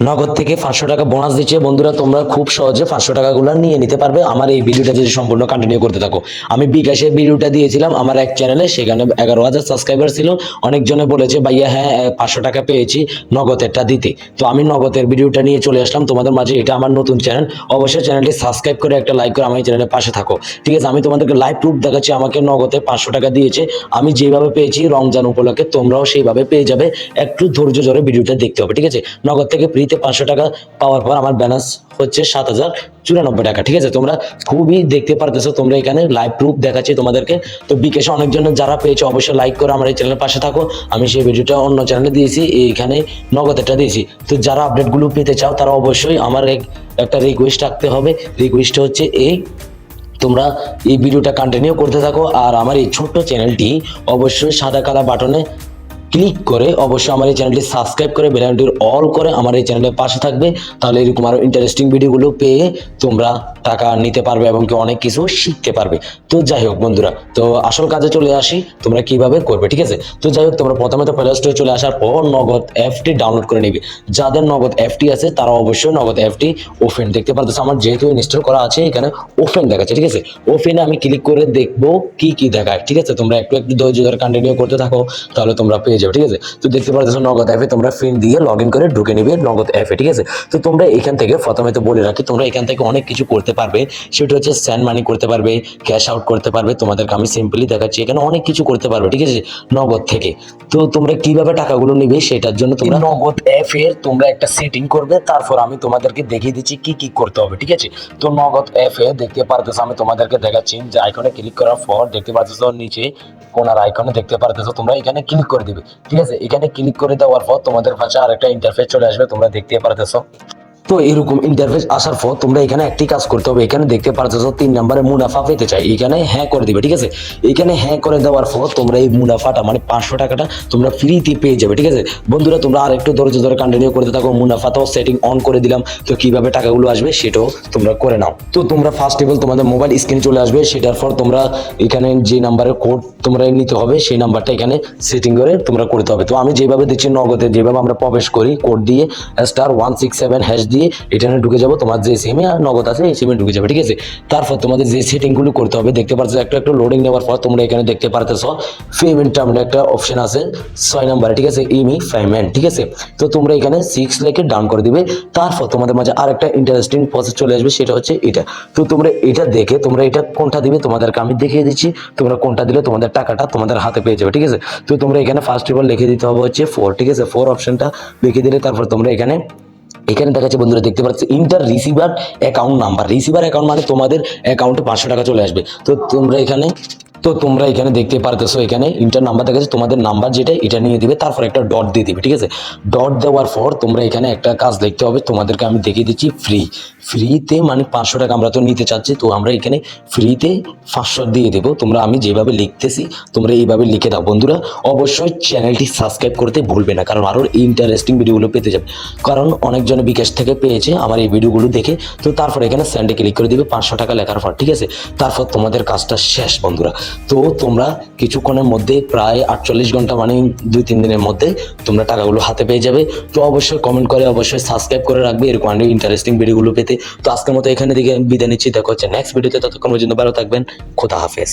নগদ থেকে পাঁচশো টাকা বোনাস দিচ্ছে। বন্ধুরা, তোমরা খুব সহজে পাঁচশো টাকাগুলো নিয়ে নিতে পারবে। আমার এই ভিডিওটা যদি সম্পূর্ণ কন্টিনিউ করতে থাকো। আমি বিকাশে ভিডিওটা দিয়েছিলাম, আমার এক চ্যানেলে সেখানে এগারো হাজার সাবস্ক্রাইবার ছিল। অনেকজনে বলেছে, ভাইয়া হ্যাঁ পাঁচশো টাকা পেয়েছি নগদেরটা দিতে। তো আমি নগদের ভিডিওটা নিয়ে চলে আসলাম। তোমাদের মাঝে এটা আমার নতুন চ্যানেল অবশ্যই চ্যানেলটি সাবস্ক্রাইব করে একটা লাইক করে আমার চ্যানেলের পাশে থাকো। ঠিক আছে, আমি তোমাদেরকে লাইভ প্রুফ দেখাচ্ছি, আমাকে নগদে পাঁচশো টাকা দিয়েছে। আমি যেভাবে পেয়েছি রমজান উপলক্ষে, তোমরাও সেইভাবে পেয়ে যাবে। একটু ধৈর্য ধরে ভিডিওটা দেখতে হবে, ঠিক আছে? নগদ থেকে ফ্রিতে পাঁচশো টাকা পাওয়ার পর আমার ব্যালেন্স হচ্ছে সাত হাজার চুরানব্বই টাকা। ঠিক আছে? তোমরা খুবই দেখতে পারতেছো, তোমরা এখানে লাইভ প্রুফ দেখাচ্ছি তোমাদেরকে। তো বিকাশে অনেকজনের যারা পেয়েছে, অবশ্যই লাইক করে, আমার এই চ্যানেলের পাশে থাকো। আমি সেই ভিডিওটা অন্য চ্যানেলে দিয়েছি, এইখানে নগদেরটা দিয়েছি। তো যারা আপডেটগুলো পেতে চাও, তারা অবশ্যই আমার একটা রিকোয়েস্ট রাখতে হবে। রিকোয়েস্ট হচ্ছে এই, তোমরা এই ভিডিওটা কন্টিনিউ করতে থাকো। আর আমার এই ছোট্ট চ্যানেলটি অবশ্যই সাদা কালা বাটনে ক্লিক করে অবশ্যই আমার এই চ্যানেলটি সাবস্ক্রাইব করে বেলাইনটির অল করে আমার এই চ্যানেলের পাশে থাকবে। তাহলে এরকম আরও ইন্টারেস্টিং ভিডিওগুলো পেয়ে তোমরা টাকা নিতে পারবে এবং কি অনেক কিছু শিখতে পারবে। তো যাই হোক বন্ধুরা, তো আসল কাজে চলে আসি, তোমরা কীভাবে করবে, ঠিক আছে? তো যাই হোক, তোমরা প্রথমে তো প্লে স্টোরে চলে আসার পর নগদ অ্যাপটি ডাউনলোড করে নিবে। যাদের নগদ অ্যাপটি আছে, তারা অবশ্যই নগদ অ্যাপটি ওপেন দেখতে পারতেছে আমার যেহেতু ইনস্টল করা আছে, এখানে ওপেন দেখাচ্ছে, ঠিক আছে? ওপেনে আমি ক্লিক করে দেখব কি কি দেখায়, ঠিক আছে? তোমরা একটু একটু ধৈর্য ধরে কন্টিনিউ করতে থাকো, তাহলে তোমরা পেয়ে যাবে। ঠিক আছে? তো দেখতে পারতেছো নগদ অ্যাপে তোমরা ফিন দিয়ে লগ ইন করে ঢুকে নিবে নগদ অ্যাপে ঠিক আছে? তো তোমরা এখান থেকে, প্রথমে তো বলে রাখি, তোমরা এখান থেকে অনেক কিছু করতে পারবে। সেটা হচ্ছে স্যান্ড মানি করতে পারবে ক্যাশ আউট করতে পারবে। তোমাদেরকে আমি সিম্পলি দেখাচ্ছি, এখানে অনেক কিছু করতে পারবে, ঠিক আছে? নগদ থেকে। তো তোমরা কীভাবে টাকাগুলো নিবে সেটার জন্য তোমরা নগদ অ্যাপের তোমরা একটা সেটিং করবে, তারপর আমি তোমাদেরকে দেখিয়ে দিচ্ছি কি কি করতে হবে, ঠিক আছে? তো নগদ অ্যাপে দেখতে পারতেছো, আমি তোমাদেরকে দেখাচ্ছি, যে আইকনে ক্লিক করার পর দেখতে পারতেছো নিচে, কোনার আইকনে দেখতে পারতেছো, তোমরা এখানে ক্লিক করে দিবে। ঠিক আছে, এখানে ক্লিক করে দেওয়ার পর তোমাদের কাছে আরেকটা ইন্টারফেস চলে আসবে, তোমরা দেখতে পারতেছো। তো এরকম ইন্টারফেস আসার পর তোমরা এখানে একটি কাজ করতে হবে। এখানে দেখতে পারতেছো তিন নম্বরে মুনাফা পেতে চাই। এখানে হ্যাঁ করে দিবে, ঠিক আছে? এখানে হ্যাঁ করে দেওয়ার পর তোমরা এই মুনাফাটা মানে পাঁচশো টাকাটা তোমরা ফ্রিতে পেয়ে যাবে, ঠিক আছে? বন্ধুরা, তোমরা আর একটু ধৈর্য ধরে কন্টিনিউ করতে থাকো। মুনাফাটাও সেটিং অন করে দিলাম। তো কীভাবে টাকাগুলো আসবে সেটাও তোমরা করে নাও। তো তোমরা ফার্স্ট অফ তোমাদের মোবাইল স্ক্রিন চলে আসবে। সেটার পর তোমরা এখানে যে নাম্বারের কোড তোমরা নিতে হবে, সেই নাম্বারটা এখানে সেটিং করে তোমরা করতে হবে। তো আমি যেভাবে দিচ্ছি নগদে, যেভাবে আমরা প্রবেশ করি কোড দিয়ে star one six seven hash এখানে ঢুকে যাব, তোমার যে সিমে নগদ আছে, এই সিমে ঢুকে যাবে, ঠিক আছে? তারপর তোমাদের যে সেটিংগুলো করতে হবে, দেখতে পাচ্ছ একটা একটু লোডিং নেওয়ার পর তোমরা এখানে দেখতে পারতেছো পেমেন্ট টার্মিনাল একটা অপশন আছে, ছয় নাম্বারে ঠিক আছে? ইমি পেমেন্ট ঠিক আছে? তো তোমরা এখানে সিক্স লেখে ডাউন করে দিবে, তারপর তোমাদের মাঝে আরেকটা ইন্টারেস্টিং প্রসেস চলে আসবে, সেটা হচ্ছে এটা। তো তোমরা এটা দেখে, তোমরা এটা কোনটা দিবে, তোমাদেরকে আমি দেখিয়ে দিচ্ছি, তোমরা কোনটা দিলে তোমাদের টাকাটা তোমাদের হাতে পেয়ে যাবে, ঠিক আছে? তো তোমরা এখানে ফার্স্ট অফ অল লিখে দিতে হবে হচ্ছে ফোর ঠিক আছে? ফোর অপশনটা লিখে দিলে তারপর তোমরা এখানে এখানে দেখা যাচ্ছে বন্ধুরা, দেখতে পাচ্ছ enter receiver account number receiver account মানে তোমাদের অ্যাকাউন্টে পাঁচশো টাকা চলে আসবে। তো তোমরা এখানে, তো তোমরা এখানে দেখতে পারতেছো, এখানে ইন্টার নাম্বার দেখাচ্ছে, তোমাদের নাম্বার যেটা, এটা নিয়ে দিবে, তারপর একটা ডট দিয়ে দিবে, ঠিক আছে? ডট দেওয়ার পর তোমরা এখানে একটা কাজ দেখতে হবে, তোমাদেরকে আমি দেখিয়ে দিচ্ছি ফ্রি ফ্রিতে মানে পাঁচশো টাকা আমরা তো নিতে চাচ্ছি, তো আমরা এখানে ফ্রিতে পাঁচশো দিয়ে দেবো। তোমরা আমি যেভাবে লিখতেছি, তোমরা এইভাবে লিখে দাও। বন্ধুরা, অবশ্যই চ্যানেলটি সাবস্ক্রাইব করতে ভুলবে না, কারণ আরও ইন্টারেস্টিং ভিডিওগুলো পেতে যাবে। কারণ অনেকজনে বিকাশ থেকে পেয়েছে আমার এই ভিডিওগুলো দেখে, তো তারপর এখানে স্যান্ডে ক্লিক করে দিবে পাঁচশো টাকা লেখার পর, ঠিক আছে? তারপর তোমাদের কাজটা শেষ, বন্ধুরা। তো তোমরা কিছুক্ষণের মধ্যে প্রায় আটচল্লিশ ঘণ্টা মানে দুই, তিন দিনের মধ্যে তোমরা টাকাগুলো হাতে পেয়ে যাবে। তো অবশ্যই কমেন্ট করে অবশ্যই সাবস্ক্রাইব করে রাখবে, এরকম অনেক ইন্টারেস্টিং ভিডিওগুলো পেতে। তো আজকের মতো এখানে দিকে বিদায় নিচ্ছি। দেখা হচ্ছে নেক্সট ভিডিওতে ততক্ষণ পর্যন্ত ভালো থাকবেন। খোদা হাফেজ।